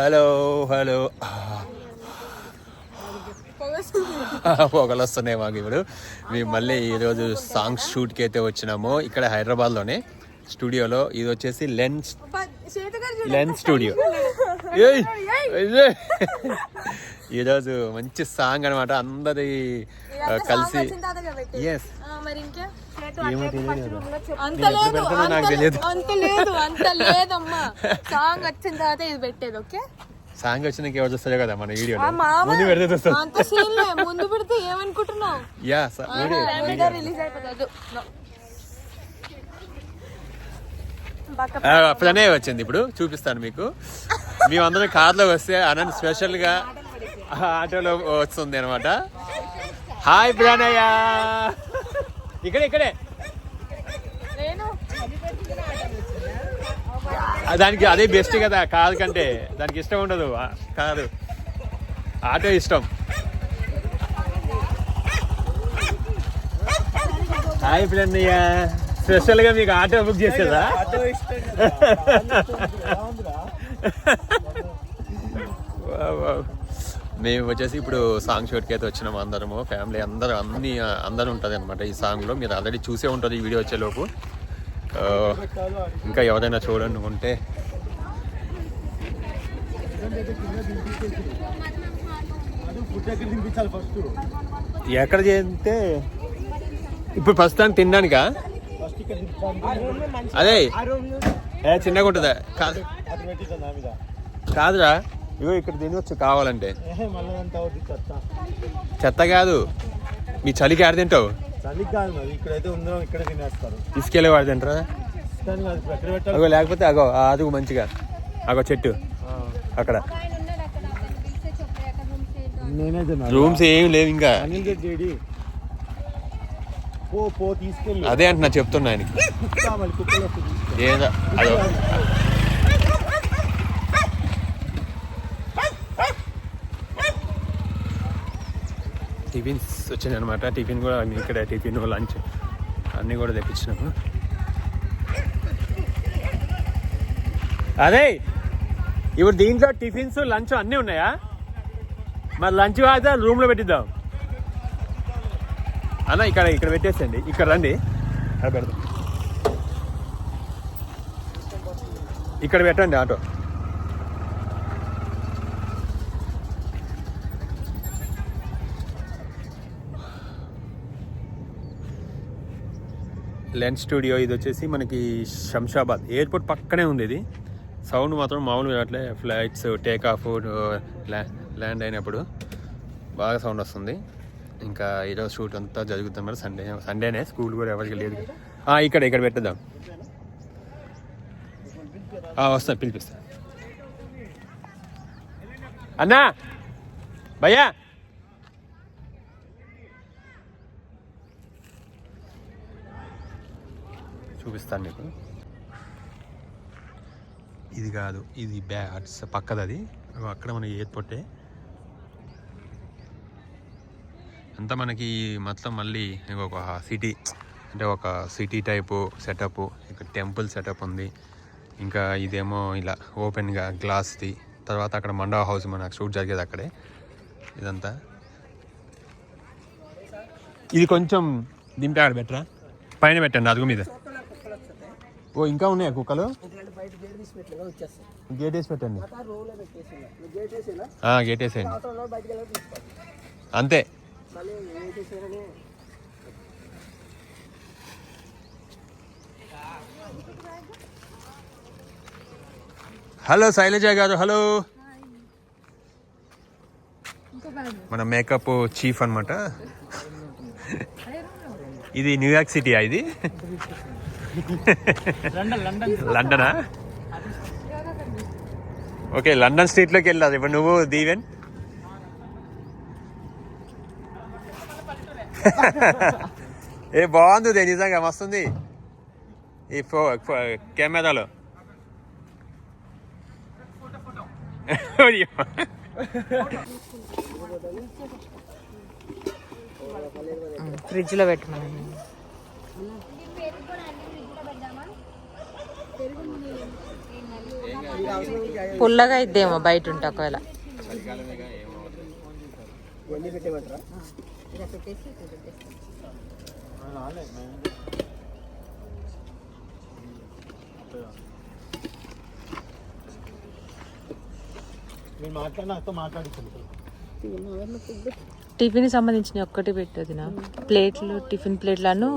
Hello hello పొగలు వస్తున్నాయి మాకు ఇప్పుడు. మేము మళ్ళీ ఈరోజు సాంగ్స్ షూట్కి అయితే వచ్చినాము. ఇక్కడ హైదరాబాద్లోనే స్టూడియోలో. ఇది వచ్చేసి లెన్స్ లెన్స్ స్టూడియో! ఈరోజు మంచి సాంగ్ అనమాట అందరి కలిసి ఎస్ మరి ఇంకా? అంత లేదు అంత లేదు అంత లేదమ్మా. సాంగ్ వచ్చిన తర్వాత ఇది పెట్టేది ఓకే? సాంగ్ వచ్చినాక ఎవరు చూస్తారో కదా మన వీడియో ముందు పెడితే చూస్తారు అంత సీన్ లే. ముందు పెడితే ఏమనుకుంటున్నావు? యా వీడియో రిలీజ్ అయిపోతుంది. పక్క ఆ, అప్పుడనే వచ్చింది ఇప్పుడు చూపిస్తాను మీకు. మేమందరం కార్లో వస్తే అనంత్ స్పెషల్గా ఆ ఆటోలో వస్తుంది అనమాట హాయ్ ప్రణయ్య ఇక్కడే ఇక్కడే. దానికి అదే బెస్ట్ కదా కారు కంటే. దానికి ఇష్టం ఉండదు కారు ఆటో ఇష్టం. హాయ్ ప్రణయ్య స్పెషల్గా మీకు ఆటో బుక్ చేసేదా? Wow, wow. మేము వచ్చేసి ఇప్పుడు సాంగ్ షూట్కి అయితే వచ్చినాము అందరము ఫ్యామిలీ అందరూ అన్ని అందరూ ఉంటుంది అనమాట ఈ సాంగ్లో. మీరు ఆల్రెడీ చూసే ఉంటుంది ఈ వీడియో వచ్చేలోపు. ఇంకా ఎవరైనా చూడండి ఉంటే. ఎక్కడ చేస్తే? ఇప్పుడు ప్రస్తుతానికి తినడానికా? అదే. చిన్నగా ఉంటుందా? కాదు కాదురా. ఇగో ఇక్కడ తినవచ్చు కావాలంటే. చెత్త. కాదు. మీ చలికి ఆడ తింటావు? చలికి కాదు మరి ఇక్కడైతే ఉందో ఇక్కడ తినేస్తారు. తీసుకెళ్ళే వాడు తింటారా? అగో లేకపోతే అగో అదుగు మంచిగా. అగో చెట్టు. అక్కడ. రూమ్స్ ఏం లేవు ఇంకా. అదే అంటున్నా చెప్తున్నా ఆయనకి. ఏదో అదో. టిఫిన్స్ వచ్చినాయి అనమాట టిఫిన్ కూడా ఇక్కడ టిఫిన్ లంచ్. అన్నీ కూడా తెప్పించినాము. అదే ఇప్పుడు దీంట్లో టిఫిన్స్ లంచ్ అన్నీ ఉన్నాయా? మరి లంచ్ అయితే రూమ్లో పెట్టిద్దాం. అన్న ఇక్కడ ఇక్కడ పెట్టేసండి ఇక్కడ రండి. అక్కడ పెడదాం. ఇక్కడ పెట్టండి ఆటో. లెన్స్ స్టూడియో ఇది వచ్చేసి మనకి శంషాబాద్. ఎయిర్పోర్ట్ పక్కనే ఉంది ఇది. సౌండ్ మాత్రం మామూలుగా అట్లే ఫ్లైట్స్ టేక్ ఆఫ్ ల్యాండ్ అయినప్పుడు బాగా సౌండ్ వస్తుంది. ఇంకా ఈరోజు షూట్ అంతా జరుగుతుంది మరి సండే సండేనే స్కూల్ కూడా ఎవరికి లేదు. ఇక్కడ ఇక్కడ పెట్టేద్దాం. వస్తాను పిలిపిస్తా. అన్నా! భయ్యా! చూపిస్తాను మీకు ఇది కాదు ఇది బ్యా పక్కది అది అక్కడ మన ఎయిర్పోర్టే అంతా మనకి మొత్తం మళ్ళీ ఒక సిటీ అంటే ఒక సిటీ టైపు సెటప్ ఇక్కడ టెంపుల్ సెటప్ ఉంది. ఇంకా ఇదేమో ఇలా ఓపెన్గా గ్లాస్ది. తర్వాత అక్కడ మండవ హౌస్ మనకు షూట్ జరిగేది అక్కడే. ఇదంతా. ఇది కొంచెం దింపే అక్కడ బెటరా పైన పెట్టండి అదుగు మీద. ఓ ఇంకా ఉన్నాయా కుక్కలు? గేట్ వేసి పెట్టండి. గేట్ వేసేయండి. అంతే. హలో శైలజ గారు హలో. మన మేకప్ చీఫ్ అన్నమాట. ఇది న్యూయార్క్ సిటీయా ఇది? లండనా ఓకే లండన్ స్ట్రీట్లోకి వెళ్ళాలి ఇప్పుడు నువ్వు దీవెన్. ఏ బాగుంది నిజంగా. మస్తుంది. ఈ ఫో ఫో- కెమెరాలో. ఫ్రిడ్జ్లో పెట్టమని. పుల్లగా ఇద్దేమో బయట ఉంటే ఒకవేళ. టిఫిన్ సంబంధించిన ఒక్కటి పెట్టదు ప్లేట్లు టిఫిన్ ప్లేట్లను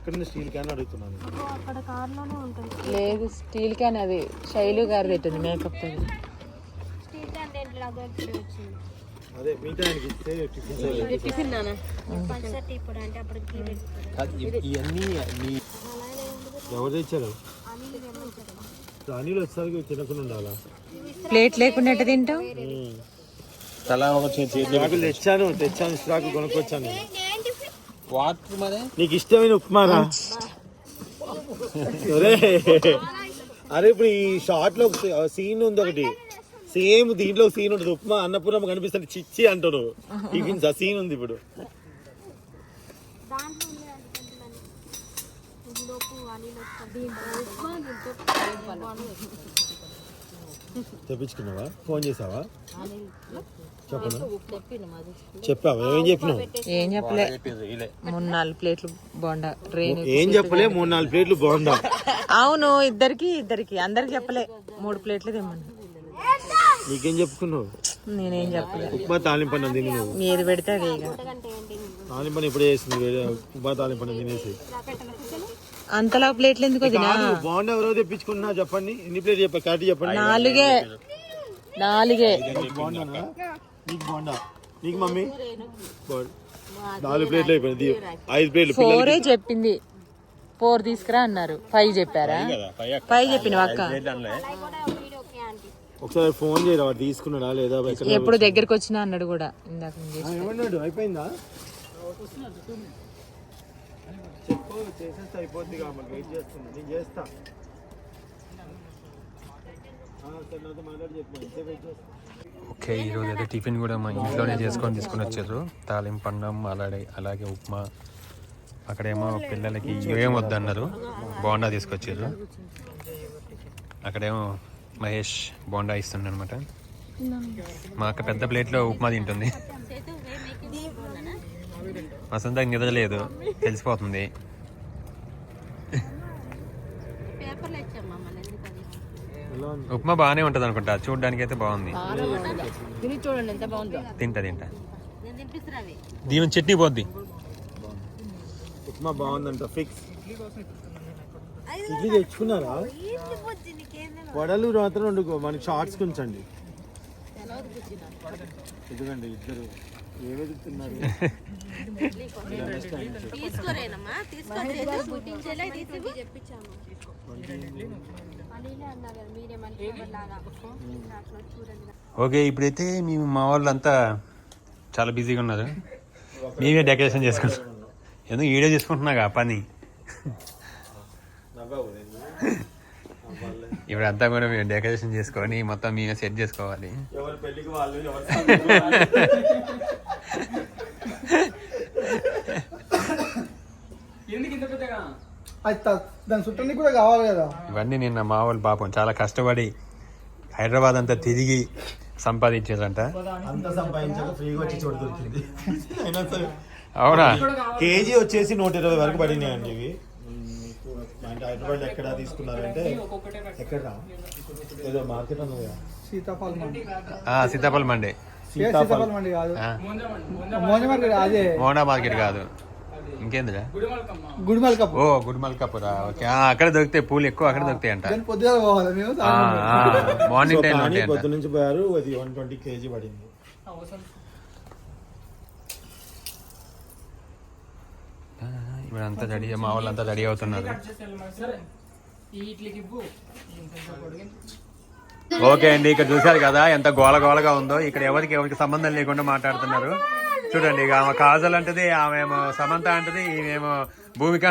ఎక్కడ స్టీల్ క్యాన్ అడుగుతున్నాను. లేదు స్టీల్ క్యాన్ అది శైలు గారి పెట్టింది మేకప్ అది అదే మిగతా ఆయనకి ఇస్తే టిఫిన్ టిఫిన్ నానా? ఇవన్నీ మీ ఎవరు తెచ్చారు? అనిల్ వచ్చేసరికి తినకుండా ఉండాలా? ప్లేట్ లేకుండా తింటాం తలా ఒక స్ట్రాకులు తెచ్చాను తెచ్చాను స్ట్రాకు కొనుక్కొచ్చాను నీకు ఇష్టమైన ఉప్మారా ఒరే. అరే ఇప్పుడు ఈ షార్ట్లో సీన్ ఉంది ఒకటి. సేమ్ దీంట్లో సీన్ ఉంటుంది. ఉప్మా అన్నపూర్ణమ్మ కనిపిస్తుంది. చిచ్చి అంటారు. ఆ సీన్ ఉంది ఇప్పుడు. తెప్పించుకున్నావా? ఫోన్ చేసావా? చెప్పనా? చెప్పావా? ఏం చెప్పినావు? ఏం చెప్పలే. మూడు నాలుగు ప్లేట్లు బోండా ట్రైన్ ఏం చెప్పలే? మూడు నాలుగు ప్లేట్లు బాగుందా అవును ఇద్దరికి ఇద్దరికి. అందరికి చెప్పలే. మూడు ప్లేట్లు తెమ్మని. నీకేం చెప్పుకున్నావు? నేనేం చెప్పలే. ఉప్మా తాలింపన్నం తిని నువ్వు ఏది పెడితే అది ఇక. తాలింపని ఇప్పుడే చేసింది ఉప్మా తాలింపన్నం తినేసి. అంతలా ప్లేట్లు ఎందుకు వదినా బాగుండే ఎవరో తెప్పించుకున్నా చెప్పండి. ఎన్ని ప్లేట్ చెప్పండి కరెక్ట్ చెప్పండి. నాలుగే. నాలుగే. నీకు బాగుండానా నీకు బాగుండా నీకు మమ్మీ. నాలుగు ప్లేట్లు అయిపోయింది ఐదు ప్లేట్లు ఫోరే చెప్పింది. ఫోర్ తీసుకురా అన్నారు. ఫైవ్ చెప్పారా? ఫైవ్ చెప్పిన అక్క. ఒకసారి ఫోన్ చేయరా? తీసుకున్నాడా లేదా? ఎప్పుడు దగ్గరికి వచ్చినా అన్నాడు కూడా. ఇందాక అయిపోయిందా? చెప్పు చేసేస్తే అయిపోద్ది కాబట్టి వెయిట్ చేస్తుంది నేను చేస్తా ఓకే ఈరోజు అయితే టిఫిన్ కూడా మా ఇంట్లోనే చేసుకొని తీసుకొని వచ్చారు. తాలింపు అన్నం అలాగే అలాగే ఉప్మా. అక్కడేమో పిల్లలకి ఇవేం వద్దన్నారు. బోండా తీసుకొచ్చారు. అక్కడేమో మహేష్ బోండా ఇస్తుండ అనమాట మా అక్క పెద్ద ప్లేట్లో ఉప్మా తింటుంది. మా సొంత నిద్ర లేదు తెలిసిపోతుంది. ఉప్మా బాగానే ఉంటుంది అనుకుంటా. చూడడానికి అయితే బాగుంది తిని చూడండి ఎంత బాగుందో. తింటా తింటా. దీని చట్నీ పోద్ది. ఉప్మా బాగుందంట ఫిక్స్ ఇడ్లీ తెచ్చుకున్నారా? వడలు మాత్రం మనకి షార్ట్స్ ఉంచండి. ఎందుకండి ఇద్దరు. చెప్పించాము ఓకే ఇప్పుడైతే మేము మా వాళ్ళంతా చాలా బిజీగా ఉన్నారు. మేమే డెకరేషన్ చేసుకుంటాం. ఎందుకు వీడియో చేసుకుంటున్నాగా పని? ఇప్పుడు అంతా కూడా మేము డెకరేషన్ చేసుకొని మొత్తం మేమే సెట్ చేసుకోవాలి. అది త- దాని చుట్టానికి కూడా కావాలి కదా. ఇవన్నీ నిన్న మా వాళ్ళు పాపం చాలా కష్టపడి హైదరాబాద్ అంతా తిరిగి సంపాదించారంట. అంత సంపాదించాక ఫ్రీగా వచ్చి చోటు దొరికింది. అయినా సరే అవునా? కేజీ వచ్చేసి నూట ఇరవై వరకు పడినాయండి ఇవి. మీకు అంటే హైదరాబాద్ ఎక్కడ తీసుకున్నారంటే ఎక్కడ? ఏదో మార్కెట్ అన్నది కదా. సీతాఫలం మండి. ఆ, సీతాఫలం మండే. ఏ సీతాఫలం మండి కాదు. ఆ, అదే. మోండా మార్కెట్ కాదు. ఇంకేందిరా? గుడిమల్ కప్పు ఓ గుడిమల్ కప్పురా ఓకే. ఆ, అక్కడ దొరుకుతాయి పూలు ఎక్కువ అక్కడ దొరుకుతాయి అంట దాని పొద్దుగా పోవాలి మేము మార్నింగ్ టైం ఉంటాయి పొద్దు నుంచి పోయారు అది వన్ ట్వంటీ కేజీ పడింది. ఇప్పుడు అంతా రెడీ మా వాళ్ళంతా రెడీ అవుతున్నారు. ఓకే అండి ఇక్కడ చూశారు కదా ఎంత గోల గోలగా ఉందో. ఇక్కడ ఎవరికి ఎవరికి సంబంధం లేకుండా మాట్లాడుతున్నారు. చూడండి ఇక ఆమె కాజల్ అంటది ఆమె ఏమో సమంత అంటది ఈమెమో భూమిక.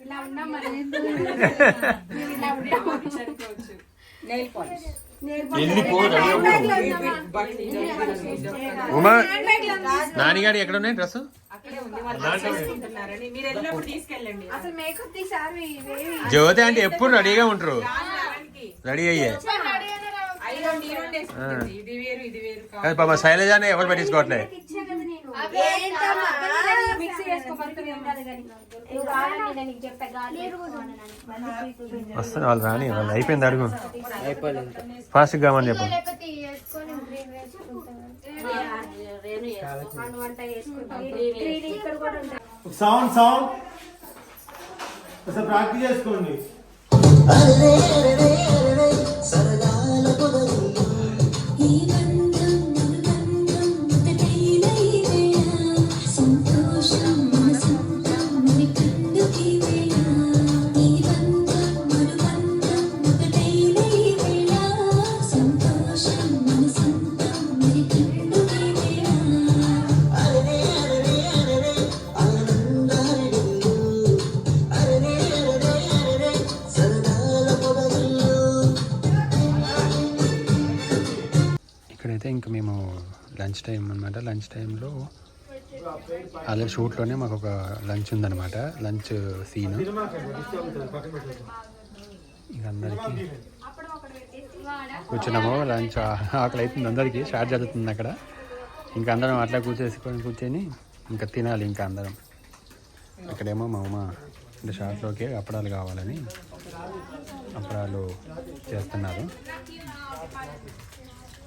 ఇలా ఉన్నాం మనం. ఇలా నెయిల్ పాలిష్ ఉమా. నానిగాడి ఎక్కడ ఉన్నాయి డ్రెస్ మీరు వెళ్ళినప్పుడు తీసుకెళ్ళండి. అసలు మేకప్ తీసారు ఇవేవి జ్యోతి అంటే ఎప్పుడు రెడీగా ఉంటారు? రెడీ అయ్యే. ఐదు నీరుండి వేసుకుంటుంది ఇది వేరు ఇది వేరు కాదు. కానీ పాప శైలజానే ఎవరు పట్టించుకోవట్లే. వస్తాను వాళ్ళు రాని వాళ్ళు అయిపోయింది అడుగు ఫాస్ట్ కామని చెప్పు వంట చేసుకుంటాం ఇక్కడ కూడా ఉంటాయి సౌండ్ సౌండ్ అసలు ప్రాక్టీస్ చేసుకోండి ఈ బంధం లంచ్ టైం అనమాట లంచ్ టైంలో అలా షూట్లోనే మాకు ఒక లంచ్ ఉందన్నమాట. Lunch scene. ఇక అందరికీ కూర్చున్నాము. లంచ్ ఆకలి అవుతుంది అందరికీ. స్టార్ట్ జరుగుతుంది అక్కడ. ఇంకా అందరం అట్లా కూర్చేసుకొని కూర్చొని ఇంకా తినాలి ఇంకా అందరం. అక్కడేమో మా అమ్మ అంటే షార్ట్లోకి అప్పడాలు కావాలని అప్పడాలు చేస్తున్నారు.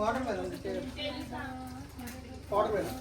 Water madam water madam